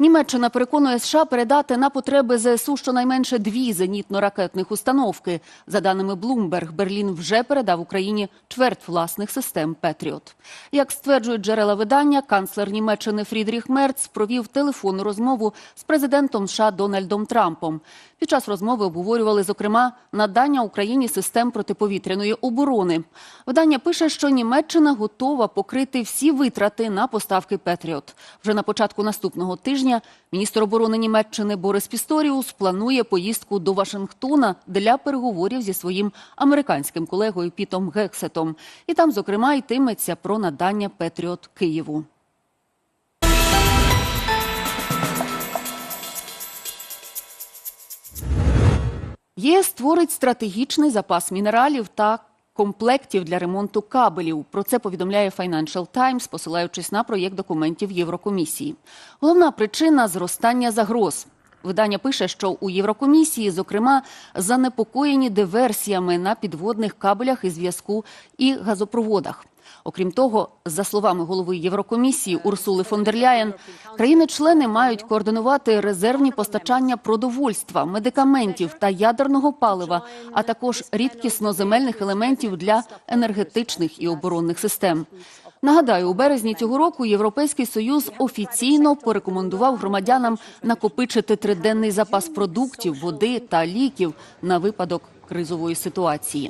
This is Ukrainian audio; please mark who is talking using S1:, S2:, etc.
S1: Німеччина переконує США передати на потреби ЗСУ щонайменше дві зенітно-ракетних установки. За даними Bloomberg, Берлін вже передав Україні чверть власних систем Петріот. Як стверджують джерела видання, канцлер Німеччини Фрідріх Мерц провів телефонну розмову з президентом США Дональдом Трампом. Під час розмови обговорювали, зокрема, надання Україні систем протиповітряної оборони. Видання пише, що Німеччина готова покрити всі витрати на поставки Петріот. Вже на початку наступного тижня міністр оборони Німеччини Борис Пісторіус планує поїздку до Вашингтона для переговорів зі своїм американським колегою Пітом Гексетом. І там, зокрема, йтиметься про надання Петріот Києву. ЄС створить стратегічний запас мінералів та комплектів для ремонту кабелів. Про це повідомляє Financial Times, посилаючись на проєкт документів Єврокомісії. Головна причина зростання загроз. Видання пише, що у Єврокомісії, зокрема, занепокоєні диверсіями на підводних кабелях і зв'язку і газопроводах. Окрім того, за словами голови Єврокомісії Урсули фон дер Ляєн, країни-члени мають координувати резервні постачання продовольства, медикаментів та ядерного палива, а також рідкісно-земельних елементів для енергетичних і оборонних систем. Нагадаю, у березні цього року Європейський союз офіційно порекомендував громадянам накопичити триденний запас продуктів, води та ліків на випадок кризової ситуації.